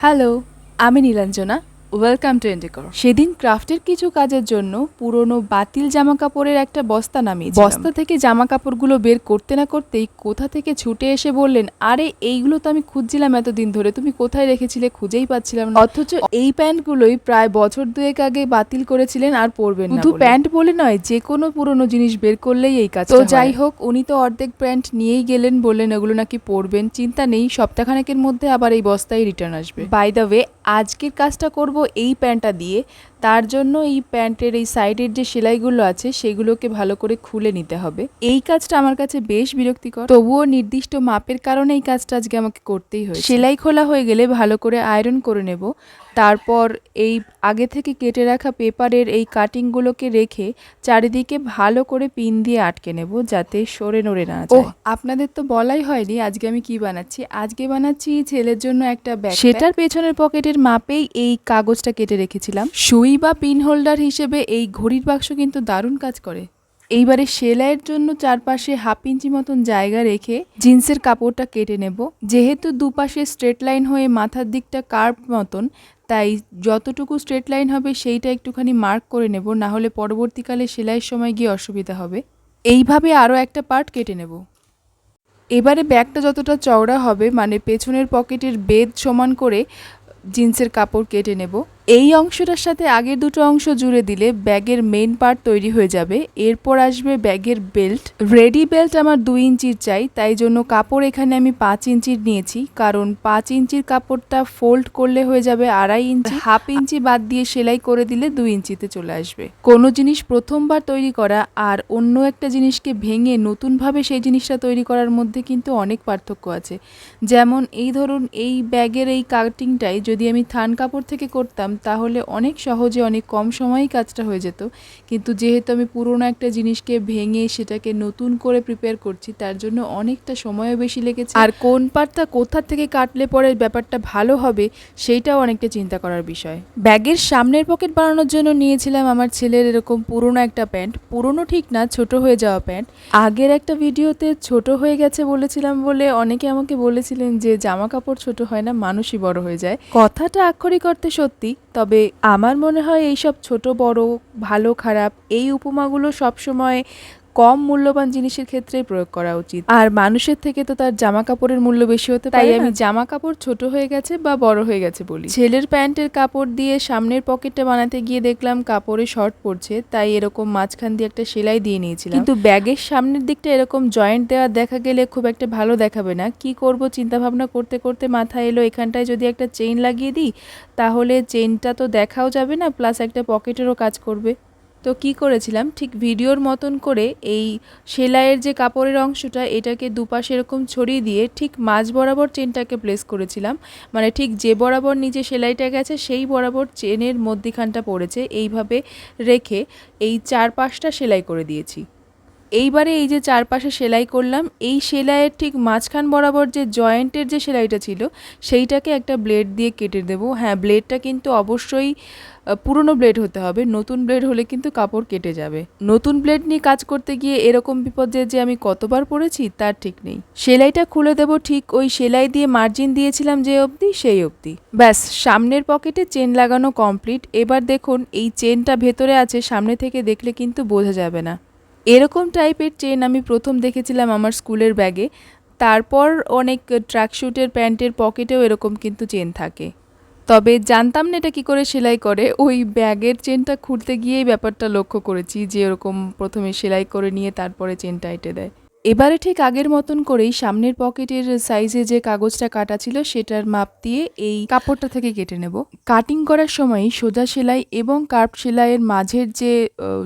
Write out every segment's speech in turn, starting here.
Hello আমি Nilanjana. Welcome to এন্ডিকর সেদিন ক্রাফটের কিছু কাজের জন্য পুরনো বাতিল জামা কাপড়ের একটা বস্তা নামিয়ে বস্তা থেকে জামা কাপড়গুলো বের করতে না করতেই কোথা থেকে ছুটে এসে বললেন আরে এইগুলো তো আমি খুঁজছিলাম এতদিন ধরে তুমি কোথায় রেখেছিলে খুঁজেই পাচ্ছিলাম না। অথচ এই প্যান্টগুলোই প্রায় বছর দুয়েক আগে বাতিল করেছিলেন আর পরবেন না শুধু প্যান্ট বলে নয় যে কোনো পুরনো জিনিস বের করলেই এই কাজ তো যাই হোক উনি তো অর্ধেক প্যান্ট নিয়েই গেলেন বললেন এগুলো নাকি পরবেন চিন্তা নেই সপ্তাহখানেকের মধ্যে আবার এই বস্তায় রিটার্ন আসবে। বাই দ্য ওয়ে আজকের কাজটা করব এই প্যান্টটা দিয়ে। তার জন্য এই প্যান্টের এই সাইডের যে সেলাইগুলো আছে, সেগুলোকে ভালো করে খুলে নিতে হবে। এই কাজটা আমার কাছে বেশ বিরক্তিকর। তবুও নির্দিষ্ট মাপের কারণে এই কাজটা আজকে আমাকে করতেই হয় সেলাই খোলা হয়ে গেলে ভালো করে আয়রন করে নেব। তারপর এই আগে থেকে কেটে রাখা পেপারের এই কাটিংগুলোকে রেখে চারিদিকে ভালো করে পিন দিয়ে আটকে নেব যাতে সরে নড়ে না যায়। আপনাদের তো বলাই হয়নি আজকে আমি কি বানাচ্ছি? আজকে বানাচ্ছি ছেলের জন্য একটা ব্যাগ সেটার পেছনের পকেটের মাপেই এই কাগজটা কেটে রেখেছিলাম। সুই বা পিন হোল্ডার হিসেবে এই ঘড়ির বাক্স কিন্তু দারুণ কাজ করে। এইবারে সেলাইয়ের জন্য চারপাশে হাফ ইঞ্চি মতন জায়গা রেখে জিন্সের কাপড়টা কেটে নেব। যেহেতু দুপাশে স্ট্রেট লাইন হয়ে মাথার দিকটা কার্ভ মতন, তাই যতটুকু স্ট্রেট লাইন হবে সেইটা একটুখানি মার্ক করে নেব না হলে পরবর্তীকালে সেলাইয়ের সময় গিয়ে অসুবিধা হবে। এইভাবে আরও একটা পার্ট কেটে নেব। এবারে ব্যাগটা যতটা চওড়া হবে মানে পেছনের পকেটের বেদ সমান করে জিন্সের কাপড় কেটে নেব। এই অংশটার সাথে আগের দুটো অংশ জুড়ে দিলে ব্যাগের মেইন পার্ট তৈরি হয়ে যাবে। এরপর আসবে ব্যাগের বেল্ট রেডি বেল্ট আমার দুই ইঞ্চির চাই, তাই জন্য কাপড় এখানে আমি পাঁচ ইঞ্চির নিয়েছি, কারণ পাঁচ ইঞ্চির কাপড়টা ফোল্ড করলে হয়ে যাবে আড়াই ইঞ্চি। হাফ ইঞ্চি বাদ দিয়ে সেলাই করে দিলে দুই ইঞ্চিতে চলে আসবে। কোনো জিনিস প্রথমবার তৈরি করা আর অন্য একটা জিনিসকে ভেঙে নতুনভাবে সেই জিনিসটা তৈরি করার মধ্যে কিন্তু অনেক পার্থক্য আছে। যেমন এই ধরুন, এই ব্যাগের এই কাটিংটাই যদি আমি থান কাপড় থেকে করতাম তাহলে অনেক সহজে, অনেক কম সময়েই কাজটা হয়ে যেত। কিন্তু যেহেতু আমি পুরনো একটা জিনিসকে ভেঙে সেটাকে নতুন করে প্রিপেয়ার করছি, তার জন্য অনেকটা সময়ও বেশি লেগেছে। আর কোন পার্টটা কোথা থেকে কাটলে পরে ব্যাপারটা ভালো হবে, সেইটাও অনেকটা চিন্তা করার বিষয়। ব্যাগের সামনের পকেট বানানোর জন্য নিয়েছিলাম আমার ছেলের এরকম পুরনো একটা প্যান্ট। পুরোনো ঠিক না, ছোট হয়ে যাওয়া প্যান্ট। আগের একটা ভিডিওতে ছোট হয়ে গেছে বলেছিলাম বলে অনেকে আমাকে বলেছিলেন যে, জামা কাপড় ছোট হয় না, মানুষই বড় হয়ে যায়। কথাটা আক্ষরিক অর্থে সত্যি তবে আমার মনে হয় এইসব ছোট বড় ভালো খারাপ এই উপমাগুলো সবসময় কম মূল্যবান জিনিসের ক্ষেত্রে প্রয়োগ করা উচিত। আর মানুষের থেকে তো তার জামা কাপড়ের মূল্য বেশি হতে তাই আমি জামা কাপড় ছোট হয়ে গেছে বা বড় হয়ে গেছে বলি। ছেলের প্যান্টের কাপড় দিয়ে সামনের পকেটটা বানাতে গিয়ে দেখলাম কাপড়ে শর্ট পড়ছে তাই এরকম মাঝখান দিয়ে একটা সেলাই দিয়ে নিয়েছিলাম। কিন্তু ব্যাগের সামনের দিকটা এরকম জয়েন্ট দেওয়া দেখা গেলে খুব একটা ভালো দেখাবে না। কি করব চিন্তা ভাবনা করতে করতে মাথায় এলো এখানটায় যদি একটা চেইন লাগিয়ে দিই তাহলে চেইনটা তো দেখাও যাবে না প্লাস একটা পকেটেরও কাজ করবে। তো কি করেছিলাম? ঠিক ভিডিওর মতন করে এই সেলাইয়ের যে কাপড়ের অংশটা, এটাকে দুপাশে এরকম ছড়িয়ে দিয়ে ঠিক মাঝ বরাবর চেনটাকে প্লেস করেছিলাম। মানে ঠিক যে বরাবর নিচে সেলাইটা গেছে, সেই বরাবর চেনের মধ্যিখানটা পড়েছে। এইভাবে রেখে এই চার পাঁচটা সেলাই করে দিয়েছি। এইবারে এই যে চারপাশে সেলাই করলাম, এই সেলাইয়ের ঠিক মাঝখান বরাবর যে জয়েন্টের যে সেলাইটা ছিল, সেইটাকে একটা ব্লেড দিয়ে কেটে দেবো। হ্যাঁ ব্লেডটা কিন্তু অবশ্যই পুরনো ব্লেড হতে হবে, নতুন ব্লেড হলে কিন্তু কাপড় কেটে যাবে। নতুন ব্লেড নিয়ে কাজ করতে গিয়ে এরকম বিপর্যয়ে যে আমি কতবার পড়েছি, তার ঠিক নেই। সেলাইটা খুলে দেবো ঠিক ওই সেলাই দিয়ে মার্জিন দিয়েছিলাম যে অবধি, সেই অবধি। ব্যাস, সামনের পকেটে চেন লাগানো কমপ্লিট। এবার দেখুন, এই চেনটা ভেতরে আছে, সামনে থেকে দেখলে কিন্তু বোঝা যাবে না। এরকম টাইপের চেন আমি প্রথম দেখেছিলাম আমার স্কুলের ব্যাগে তারপর অনেক ট্র্যাকশ্যুটের প্যান্টের পকেটেও এরকম কিন্তু চেন থাকে। তবে জানতাম না এটা কী করে সেলাই করে। ওই ব্যাগের চেনটা খুঁড়তে গিয়েই ব্যাপারটা লক্ষ্য করেছি যে এরকম প্রথমে সেলাই করে নিয়ে তারপরে চেনটা এঁটে দেয়। এবারে ঠিক আগের মতন করেই সামনের পকেটের সাইজে যে কাগজটা কাটা ছিল, সেটার মাপ দিয়ে এই কাপড়টা থেকে কেটে নেব। কাটিং করার সময় সোজা সেলাই এবং কার্ভ সেলাইয়ের মাঝের যে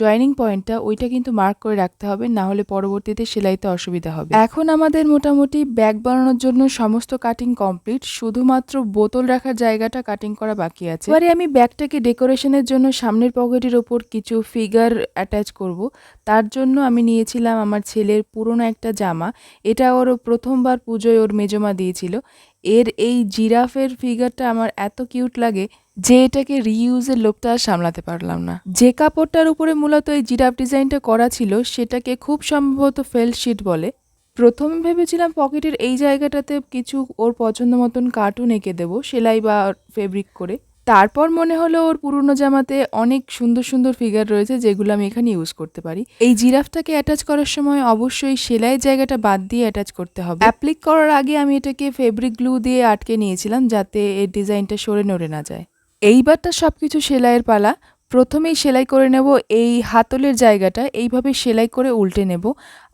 জয়েনিং পয়েন্টটা ওইটা কিন্তু মার্ক করে রাখতে হবে, না হলে পরবর্তীতে সেলাইতে অসুবিধা হবে। এখন আমাদের মোটামুটি ব্যাগ বানানোর জন্য সমস্ত কাটিং কমপ্লিট শুধুমাত্র বোতল রাখার জায়গাটা কাটিং করা বাকি আছে। এবারে আমি ব্যাগটাকে ডেকোরেশনের জন্য সামনের পকেটের ওপর কিছু ফিগার অ্যাটাচ করব। তার জন্য আমি নিয়েছিলাম আমার ছেলের পুরনো একটা জামা। এটা ওর প্রথমবার পুজোয় ওর মেজমা দিয়েছিল। এর এই জিরাফের ফিগারটা আমার এত কিউট লাগে যে এটাকে রিইউজের লোভটা আর সামলাতে পারলাম না। যে কাপড়টার উপরে মূলত এই জিরাফ ডিজাইনটা করা ছিল, সেটাকে খুব সম্ভবত ফেল শিট বলে। প্রথমে ভেবেছিলাম পকেটের এই জায়গাটাতে কিছু ওর পছন্দ মতন কার্টুন এঁকে দেবো, সেলাই বা ফেব্রিক করে। তারপর মনে হলো ওর পুরনো জামাতে অনেক সুন্দর সুন্দর ফিগার রয়েছে যেগুলো আমি এখানে ইউজ করতে পারি। এই জিরাফটাকে অ্যাটাচ করার সময় অবশ্যই সেলাইয়ের জায়গাটা বাদ দিয়ে অ্যাটাচ করতে হবে। অ্যাপ্লিক করার আগে আমি এটাকে ফেব্রিক গ্লু দিয়ে আটকে নিয়েছিলাম যাতে এর ডিজাইনটা সরে নড়ে না যায়। এইবারটা সব কিছু সেলাইয়ের পালা। প্রথমেই সেলাই করে নেব এই হাতলের জায়গাটা, এইভাবে সেলাই করে উল্টে নেব।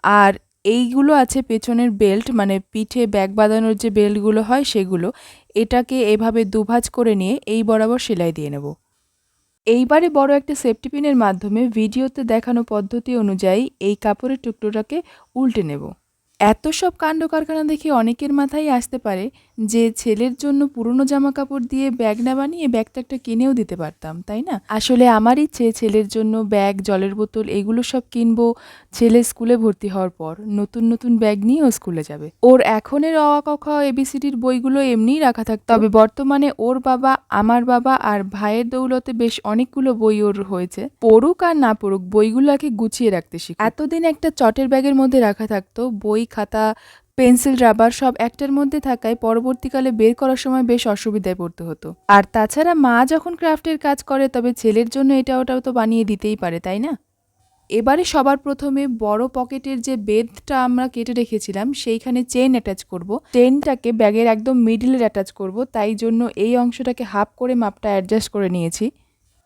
আর এইগুলো আছে পেছনের বেল্ট মানে পিঠে ব্যাগ বাঁধানোর যে বেল্টগুলো হয় সেগুলো। এটাকে এভাবে দুভাজ করে নিয়ে এই বরাবর সেলাই দিয়ে নেব। এইবারে বড় একটা সেফটি পিনের মাধ্যমে ভিডিওতে দেখানো পদ্ধতি অনুযায়ী এই কাপড়ের টুকরোটাকে উল্টে নেব। এত সব কাণ্ড কারখানা দেখে অনেকের মাথায় আসতে পারে যে ছেলের জন্য পুরনো জামা কাপড় দিয়ে ব্যাগ না বানিয়ে ব্যাগটা একটা কিনেও দিতে পারতাম, তাই না? আসলে আমার ইচ্ছে ছেলের জন্য ব্যাগ, জলের বোতল এগুলো সব কিনবো, ছেলে স্কুলে ভর্তি হওয়ার পর নতুন নতুন ব্যাগ নিয়ে ও স্কুলে যাবে। ওর এখনের অ আ ক খ এবিসিডির বইগুলো এমনিই রাখা থাকত। তবে বর্তমানে ওর বাবা, আমার বাবা আর ভাইয়ের দৌলতে বেশ অনেকগুলো বই ওর হয়েছে। পড়ুক আর না পড়ুক, বইগুলোকে গুছিয়ে রাখতে শিখ এতদিন একটা চটের ব্যাগের মধ্যে রাখা থাকতো, বই খাতা, পেন্সিল, রাবার সব একটার মধ্যে থাকায় পরবর্তীকালে বের করার সময় বেশ অসুবিধায় পড়তে হতো। আর তাছাড়া মা যখন ক্রাফটের কাজ করে, তবে ছেলের জন্য এটা ওটাও তো বানিয়ে দিতেই পারে, তাই না? এবারে সবার প্রথমে বড় পকেটের যে বেদটা আমরা কেটে রেখেছিলাম, সেইখানে চেন অ্যাটাচ করব। চেনটাকে ব্যাগের একদম মিডিলে অ্যাটাচ করব, তাই জন্য এই অংশটাকে হাফ করে মাপটা অ্যাডজাস্ট করে নিয়েছি।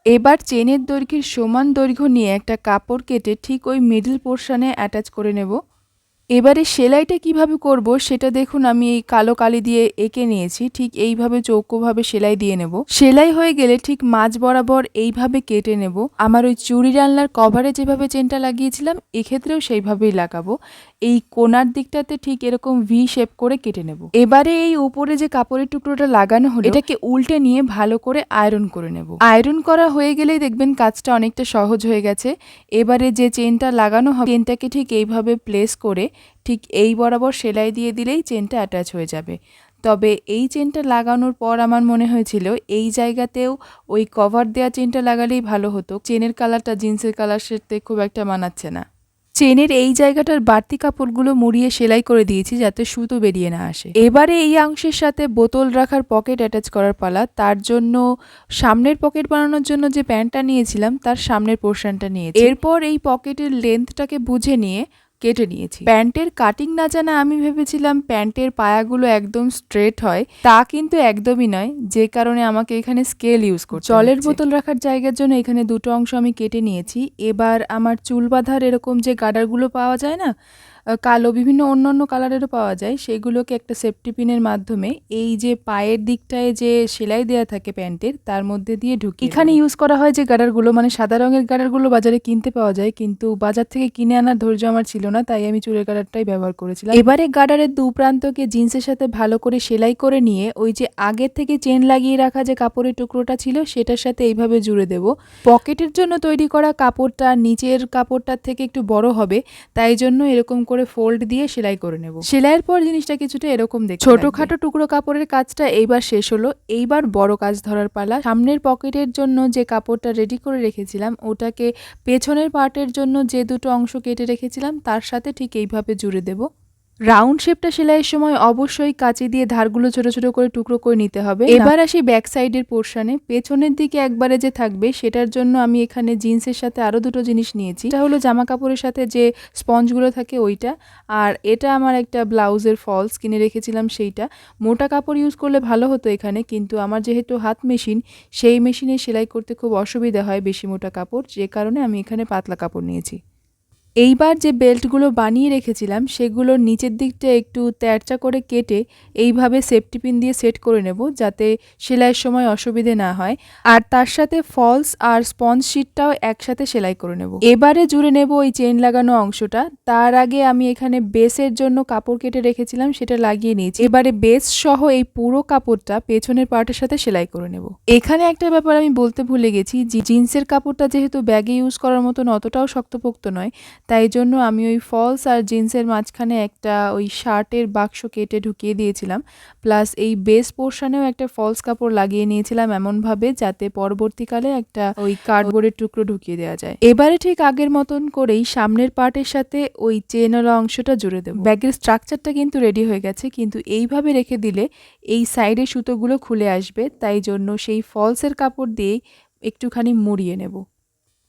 এবার চেনের দৈর্ঘ্যের সমান দৈর্ঘ্য নিয়ে একটা কাপড় কেটে ঠিক ওই মিডল পোর্শনে অ্যাটাচ করে নেব। এবারে সেলাইটা কীভাবে করব সেটা দেখুন, আমি এই কালো কালি দিয়ে এঁকে নিয়েছি। ঠিক এইভাবে চৌকোভাবে সেলাই দিয়ে নেব। সেলাই হয়ে গেলে ঠিক মাঝ বরাবর এইভাবে কেটে নেব। আমার ওই চুড়ি রান্নার কভারে যেভাবে চেনটা লাগিয়েছিলাম, এক্ষেত্রেও সেইভাবেই লাগাবো। এই কোনার দিকটাতে ঠিক এরকম ভি শেপ করে কেটে নেব। এবারে এই উপরে যে কাপড়ের টুকরোটা লাগানো হলো, এটাকে উল্টে নিয়ে ভালো করে আয়রন করে নেব। আয়রন করা হয়ে গেলেই দেখবেন কাজটা অনেকটা সহজ হয়ে গেছে। এবারে যে চেনটা লাগানো হবে, চেনটাকে ঠিক এইভাবে প্লেস করে ঠিক এই বরাবর সেলাই দিয়ে দিলেই চেনটা অ্যাটাচ হয়ে যাবে। তবে এই চেনটা লাগানোর পর আমার মনে হয়েছিল এই জায়গাতেও ওই কভার দেওয়া চেনটা লাগালেই ভালো হতো। চেনের কালারটা জিন্সের কালার সাথে খুব একটা মানাচ্ছে না। চেনের এই জায়গাটার বাড়তি কাপড়গুলো মুড়িয়ে সেলাই করে দিয়েছি যাতে সুতো বেরিয়ে না আসে। এবারে এই অংশের সাথে বোতল রাখার পকেট অ্যাটাচ করার পালা। তার জন্য সামনের পকেট বানানোর জন্য যে প্যান্টটা নিয়েছিলাম তার সামনের পোর্শনটা নিয়েছি। এরপর এই পকেটের লেন্থটাকে বুঝে নিয়ে কেটে নিয়েছি। প্যান্টের কাটিং না জানা আমি ভেবেছিলাম প্যান্টের পায়াগুলো একদম স্ট্রেট হয়। তা কিন্তু একদমই নয় যে কারণে আমাকে এখানে স্কেল ইউজ করতে জলের বোতল রাখার জায়গার জন্য এখানে দুটো অংশ আমি কেটে নিয়েছি। এবার আমার চুল বাঁধার এরকম যে গাডারগুলো পাওয়া যায় না কালো, বিভিন্ন অন্যান্য কালারেরও পাওয়া যায়। সেগুলোকে একটা সেফটি পিনের মাধ্যমে এই যে পায়ের দিকটায় যে সেলাই দেওয়া থাকে প্যান্টের, তার মধ্যে দিয়ে ঢুকি এখানে ইউজ করা হয় যে গার্ডারগুলো মানে সাদা রঙের গার্ডারগুলো বাজারে কিনতে পাওয়া যায়, কিন্তু বাজার থেকে কিনে আনার ধৈর্য আমার ছিল না, তাই আমি চুলের গার্ডারটাই ব্যবহার করেছিলাম। এবারে গার্ডারের দু প্রান্তকে জিন্সের সাথে ভালো করে সেলাই করে নিয়ে ওই যে আগের থেকে চেন লাগিয়ে রাখা যে কাপড়ের টুকরোটা ছিল, সেটার সাথে এইভাবে জুড়ে দেব। পকেটের জন্য তৈরি করা কাপড়টা নিচের কাপড়টার থেকে একটু বড় হবে, তাই জন্য এরকম করে ফোল্ড দিয়ে সেলাই করে নেব। সেলাইয়ের পর জিনিসটা কিছুটা এরকম দেখতে ছোটখাটো টুকরো কাপড়ের কাজটা এইবার শেষ হলো। এইবার বড় কাজ ধরার পালা। সামনের পকেটের জন্য যে কাপড়টা রেডি করে রেখেছিলাম ওটাকে পেছনের পার্টের জন্য যে দুটো অংশ কেটে রেখেছিলাম তার সাথে ঠিক এইভাবে জুড়ে দেব। রাউন্ড শেপটা সেলাইয়ের সময় অবশ্যই কাঁচি দিয়ে ধারগুলো ছোট ছোট করে টুকরো করে নিতে হবে। এবার আসি ব্যাক সাইডের পোর্শনে পেছনের দিকে একবারে যে থাকবে সেটার জন্য আমি এখানে জিন্সের সাথে আরও দুটো জিনিস নিয়েছি। এটা হলো জামা কাপড়ের সাথে যে স্পঞ্জগুলো থাকে ওইটা। আর এটা আমার একটা ব্লাউজের ফলস কিনে রেখেছিলাম সেইটা। মোটা কাপড় ইউজ করলে ভালো হতো এখানে কিন্তু আমার যেহেতু হাত মেশিন সেই মেশিনে সেলাই করতে খুব অসুবিধা হয় বেশি মোটা কাপড়। যে কারণে আমি এখানে পাতলা কাপড় নিয়েছি। এইবার যে বেল্টগুলো বানিয়ে রেখেছিলাম সেগুলোর নিচের দিকটা একটু তেরচা করে কেটে এইভাবে সেফটি পিন দিয়ে সেট করে নেব যাতে সেলাইয়ের সময় অসুবিধে না হয়। আর তার সাথে ফলস আর স্পঞ্জ শিটটাও একসাথে সেলাই করে নেব। এবারে জুড়ে নেব ওই চেন লাগানো অংশটা। তার আগে আমি এখানে বেসের জন্য কাপড় কেটে রেখেছিলাম, সেটা লাগিয়ে নিয়েছি। এবারে বেস সহ এই পুরো কাপড়টা পেছনের পার্টের সাথে সেলাই করে নেব। এখানে একটা ব্যাপার আমি বলতে ভুলে গেছি যে জিন্সের কাপড়টা যেহেতু ব্যাগে ইউজ করার মতন অতটাও শক্তপোক্ত নয় তাই জন্য আমি ওই ফলস আর জিন্সের মাঝখানে একটা ওই শার্টের বাক্স কেটে ঢুকিয়ে দিয়েছিলাম। প্লাস এই বেস পোর্শনেও একটা ফলস কাপড় লাগিয়ে নিয়েছিলাম এমনভাবে যাতে পরবর্তীকালে একটা ওই কার্ডবোর্ডের টুকরো ঢুকিয়ে দেওয়া যায়। এবারে ঠিক আগের মতন করেই সামনের পার্টের সাথে ওই চেনওয়ালা অংশটা জুড়ে দেবো। ব্যাগের স্ট্রাকচারটা কিন্তু রেডি হয়ে গেছে, কিন্তু এইভাবে রেখে দিলে এই সাইডের সুতোগুলো খুলে আসবে, তাই জন্য সেই ফলসের কাপড় দিয়েই একটুখানি মুড়িয়ে নেব।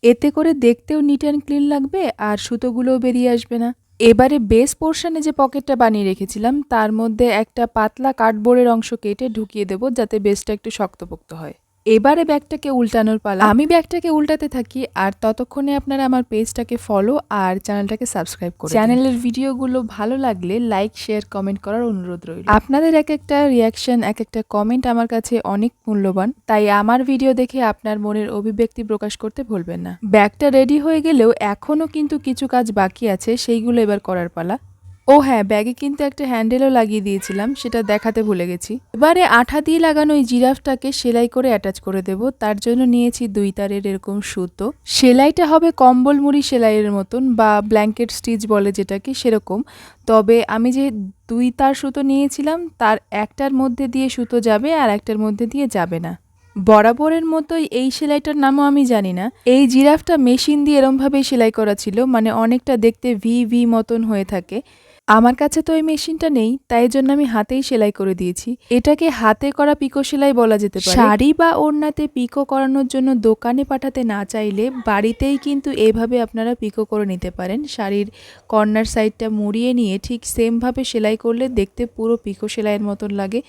এতে করে দেখতেও নিট অ্যান্ড ক্লিন লাগবে আর সুতোগুলোও বেরিয়ে আসবে না। এবারে বেস পোর্শনে যে পকেটটা বানিয়ে রেখেছিলাম, তার মধ্যে একটা পাতলা কার্ডবোর্ডের অংশ কেটে ঢুকিয়ে দেবো যাতে বেসটা একটু শক্তপোক্ত হয়। এবারে ব্যাগটাকে উল্টানোর পালা। আমি ব্যাগটাকে উল্টাতে থাকি আর ততক্ষণে আপনারা আমার পেজটাকে ফলো আর চ্যানেলটাকে সাবস্ক্রাইব করুন চ্যানেলের ভিডিওগুলো ভালো লাগলে লাইক শেয়ার কমেন্ট করার অনুরোধ রইল। আপনাদের এক একটা রিয়াকশন এক একটা কমেন্ট আমার কাছে অনেক মূল্যবান তাই আমার ভিডিও দেখে আপনার মনের অভিব্যক্তি প্রকাশ করতে ভুলবেন না। ব্যাগটা রেডি হয়ে গেলেও এখনও কিন্তু কিছু কাজ বাকি আছে সেইগুলো এবার করার পালা। ও হ্যাঁ ব্যাগে কিন্তু একটা হ্যান্ডেলও লাগিয়ে দিয়েছিলাম, সেটা দেখাতে ভুলে গেছি। এবারে আঠা দিয়ে লাগানো এই জিরাফটাকে সেলাই করে অ্যাটাচ করে দেব, তার জন্য নিয়েছি দুই তারের এরকম সুতো। সেলাইটা হবে কম্বল মুড়ি সেলাইয়ের মতন বা ব্ল্যাঙ্কেট স্টিচ বলে যেটাকে, সেরকম। তবে আমি যে দুই তার সুতো নিয়েছিলাম, তার একটার মধ্যে দিয়ে সুতো যাবে আর একটার মধ্যে দিয়ে যাবে না। বরাবরের মতোই এই সেলাইটার নামও আমি জানি না। এই জিরাফটা মেশিন দিয়ে এরমভাবেই সেলাই করা ছিল মানে অনেকটা দেখতে ভি ভি মতন হয়ে থাকে। আমার কাছে তো এই মেশিনটা নেই, তাই জন্য আমি হাতেই সেলাই করে দিয়েছি। এটাকে হাতে করা পিকো সেলাই বলা যেতে পারে। শাড়ি বা ওড়নাতে পিকো করানোর জন্য দোকানে পাঠাতে না চাইলে বাড়িতেই কিন্তু এভাবে আপনারা পিকো করে নিতে পারেন। শাড়ির কর্নার সাইডটা মুড়িয়ে নিয়ে ঠিক সেমভাবে সেলাই করলে দেখতে পুরো পিকো সেলাইয়ের মতন লাগে।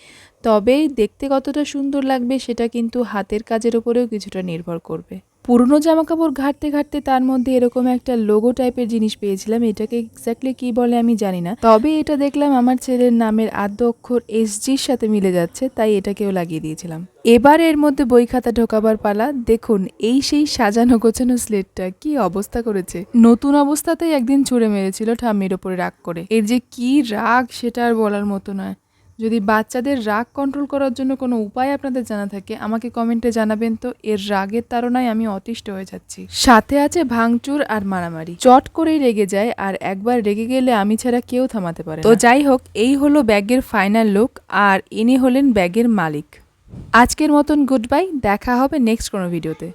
তবে দেখতে কতটা সুন্দর লাগবে সেটা কিন্তু হাতের কাজের উপরেও কিছুটা নির্ভর করবে। পুরনো জামা কাপড় ঘাটতে ঘাটতে তার মধ্যে এরকম একটা লোগো টাইপের জিনিস পেয়েছিলাম। এটাকে এক্স্যাক্টলি কি বলে আমি জানি না। তবে এটা দেখলাম আমার ছেলের নামের আদ্য অক্ষর এসজির সাথে মিলে যাচ্ছে, তাই এটাকেও লাগিয়ে দিয়েছিলাম। এবার এর মধ্যে বই খাতা ঢোকাবার পালা। দেখুন, এই সেই সাজানো গোছানো স্লেটটা কি অবস্থা করেছে। নতুন অবস্থাতেই একদিন ছুঁড়ে মেরেছিল ঠাম্মির ওপরে রাগ করে। এর যে কি রাগ সেটা আর বলার মতো নয়। যদি বাচ্চাদের রাগ কন্ট্রোল করার জন্য কোনো উপায় আপনাদের জানা থাকে আমাকে কমেন্টে জানাবেন তো। এর রাগের তাড়নায় আমি অতিষ্ঠ হয়ে যাচ্ছি। সাথে আছে ভাঙচুর আর মারামারি। চট করেই রেগে যায় আর একবার রেগে গেলে আমি ছাড়া কেউ থামাতে পারে তো যাই হোক এই হলো ব্যাগের ফাইনাল লুক আর ইনি হলেন ব্যাগের মালিক। আজকের মতন গুড বাই দেখা হবে নেক্সট কোনো ভিডিওতে